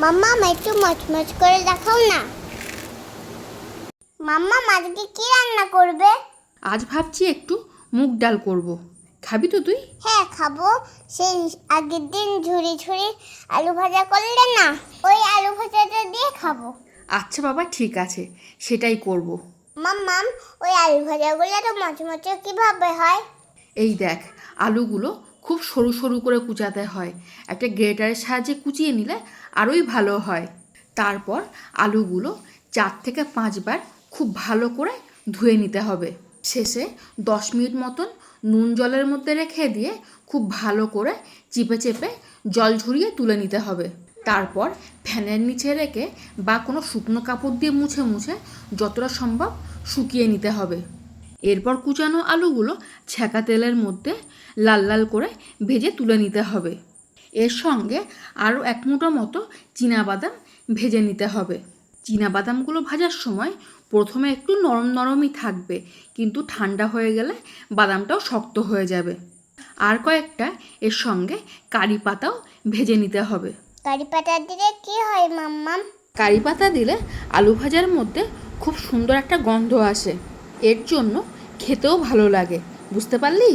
মাম্মা একটু মচমচ করে দেখাও না। মাম্মা আজকে কি রান্না করবে? আজ ভাবছি একটু মুগ ডাল করব। খাবি তো তুই? হ্যাঁ খাব। সেই আগের দিন ঝুড়ি ঝুড়ি আলু ভাজা করলে না ওই আলু ভাজাটা দিয়ে খাব। আচ্ছা বাবা ঠিক আছে। সেটাই করব। মাম্মাম ওই আলু ভাজাগুলো তো মচমচে কীভাবে হয়? এই দেখ আলুগুলো খুব সরু সরু করে কুচাতে হয়। একটা গ্রেটারের সাহায্যে কুচিয়ে নিলে আরোই ভালো হয়। তারপর আলুগুলো চার থেকে পাঁচবার খুব ভালো করে ধুয়ে নিতে হবে। শেষে দশ মিনিট মতন নুন জলের মধ্যে রেখে দিয়ে খুব ভালো করে চিপে চেপে জল ঝরিয়ে তুলে নিতে হবে। তারপর ফ্যানের নিচে রেখে বা কোনো শুকনো কাপড় দিয়ে মুছে মুছে যতটা সম্ভব শুকিয়ে নিতে হবে। এরপর কুচানো আলুগুলো ছ্যাঁকা তেলের মধ্যে লাল লাল করে ভেজে তুলে নিতে হবে। এর সঙ্গে আরও এক মুঠো মতো বাদাম ভেজে নিতে হবে। বাদামগুলো ভাজার সময় প্রথমে একটু নরম নরমই থাকবে কিন্তু ঠান্ডা হয়ে গেলে বাদামটাও শক্ত হয়ে যাবে। আর কয়েকটা এর সঙ্গে কারি পাতাও ভেজে নিতে হবে। কারি পাতা দিলে কি হয় মাম্মাম? কারি পাতা দিলে আলু ভাজার মধ্যে খুব সুন্দর একটা গন্ধ আসে। এর জন্য খেতেও ভালো লাগে। বুঝতে পারলি?